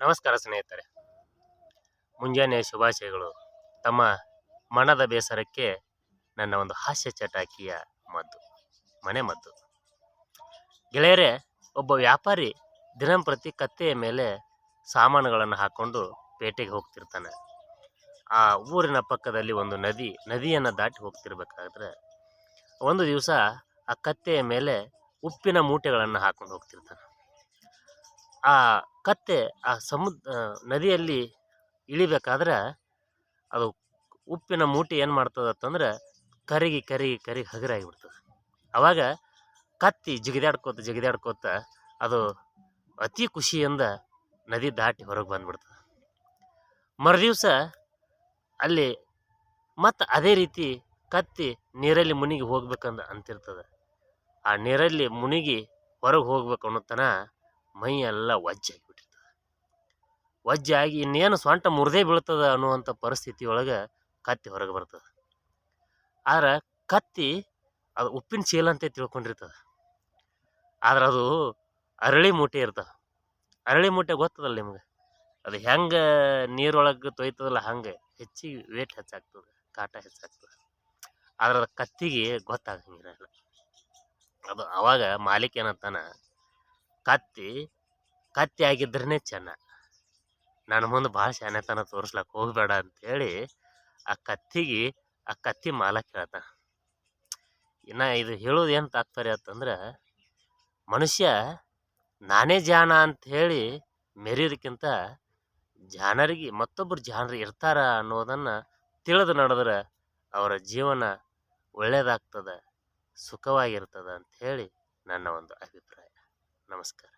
ನಮಸ್ಕಾರ ಸ್ನೇಹಿತರೆ. ಮುಂಜಾನೆ ಶುಭಾಶಯಗಳು. ತಮ್ಮ ಮನದ ಬೇಸರಕ್ಕೆ ನನ್ನ ಒಂದು ಹಾಸ್ಯ ಚಟಾಕಿಯ ಮದ್ದು, ಮನೆ ಮದ್ದು. ಗೆಳೆಯರೇ, ಒಬ್ಬ ವ್ಯಾಪಾರಿ ದಿನಂಪ್ರತಿ ಕತ್ತೆಯ ಮೇಲೆ ಸಾಮಾನುಗಳನ್ನು ಹಾಕ್ಕೊಂಡು ಪೇಟೆಗೆ ಹೋಗ್ತಿರ್ತಾನೆ. ಆ ಊರಿನ ಪಕ್ಕದಲ್ಲಿ ಒಂದು ನದಿ, ನದಿಯನ್ನು ದಾಟಿ ಹೋಗ್ತಿರ್ಬೇಕಾದ್ರೆ ಒಂದು ದಿವಸ ಆ ಕತ್ತೆಯ ಮೇಲೆ ಉಪ್ಪಿನ ಮೂಟೆಗಳನ್ನು ಹಾಕ್ಕೊಂಡು ಹೋಗ್ತಿರ್ತಾನೆ. ಆ ಕತ್ತೆ ಆ ಸಮುದ್ರ ನದಿಯಲ್ಲಿ ಇಳಿಬೇಕಾದ್ರೆ ಅದು ಉಪ್ಪಿನ ಮೂಟೆ ಏನು ಮಾಡ್ತದೆ ಅಂತಂದ್ರೆ ಕರಗಿ ಕರಗಿ ಕರಗಿ ಹಗುರಾಗಿಬಿಡ್ತದೆ. ಆವಾಗ ಕತ್ತಿ ಜಿಗಿದಾಡ್ಕೋತ ಜಿಗಿದಾಡ್ಕೋತ ಅದು ಅತಿ ಖುಷಿಯಿಂದ ನದಿ ದಾಟಿ ಹೊರಗೆ ಬಂದ್ಬಿಡ್ತದೆ. ಮರುದಿವಸ ಅಲ್ಲಿ ಮತ್ತು ಅದೇ ರೀತಿ ಕತ್ತಿ ನೀರಲ್ಲಿ ಮುನಿಗಿ ಹೋಗ್ಬೇಕಂದ ಅಂತಿರ್ತದೆ. ಆ ನೀರಲ್ಲಿ ಮುನಿಗಿ ಹೊರಗೆ ಹೋಗ್ಬೇಕು ಅನ್ನೋ ಮೈ ಎಲ್ಲ ಒಜ್ಜಾಗಿ ಇನ್ನೇನು ಸೊಂಟ ಮುರಿದೇ ಬೀಳ್ತದ ಅನ್ನುವಂಥ ಪರಿಸ್ಥಿತಿ ಒಳಗೆ ಕತ್ತಿ ಹೊರಗೆ ಬರ್ತದೆ. ಆದ್ರೆ ಕತ್ತಿ ಅದು ಉಪ್ಪಿನ ಚೀಲ ಅಂತ ತಿಳ್ಕೊಂಡಿರ್ತದೆ. ಆದ್ರೆ ಅದು ಅರಳಿ ಮೂಟೆ ಇರ್ತದೆ. ಅರಳಿ ಮೂಟೆ ಗೊತ್ತದಲ್ಲ ನಿಮ್ಗೆ? ಅದು ಹೆಂಗೆ ನೀರೊಳಗೆ ತೊಯ್ತದಲ್ಲ ಹಂಗೆ ಹೆಚ್ಚಿಗೆ ವೇಟ್ ಹೆಚ್ಚಾಗ್ತದೆ, ಕಾಟ ಹೆಚ್ಚಾಗ್ತದೆ. ಆದ್ರೆ ಅದು ಕತ್ತಿಗೆ ಗೊತ್ತಾಗಂಗಿರಲ್ಲ. ಅದು ಅವಾಗ ಮಾಲೀಕ ಏನಂತಾನೆ ಕತ್ತಿ ಕತ್ತಿ ಆಗಿದ್ರೇ ಚೆನ್ನ. ನನ್ನ ಮುಂದೆ ಭಾಳ ಶಾನೆತನ ತೋರಿಸ್ಲಕ್ಕೆ ಹೋಗಬೇಡ ಅಂತೇಳಿ ಆ ಕತ್ತಿಗೆ, ಆ ಕತ್ತಿ ಮಾಲಕ್ ಹೇಳ್ತಾನ. ಇನ್ನು ಇದು ಹೇಳೋದು ಏನು ತಾತ್ಪರ್ಯ ಅಂತಂದ್ರೆ, ಮನುಷ್ಯ ನಾನೇ ಜಾಣ ಹೇಳಿ ಮೆರೆಯೋದಕ್ಕಿಂತ ಜಾನರಿಗೆ ಮತ್ತೊಬ್ಬರು ಜಾನರು ಇರ್ತಾರ ಅನ್ನೋದನ್ನು ತಿಳಿದು ನಡೆದ್ರೆ ಅವರ ಜೀವನ ಒಳ್ಳೆಯದಾಗ್ತದೆ ಸುಖವಾಗಿರ್ತದೆ ಅಂತ ಹೇಳಿ ನನ್ನ ಒಂದು ಅಭಿಪ್ರಾಯ. ನಮಸ್ಕಾರ.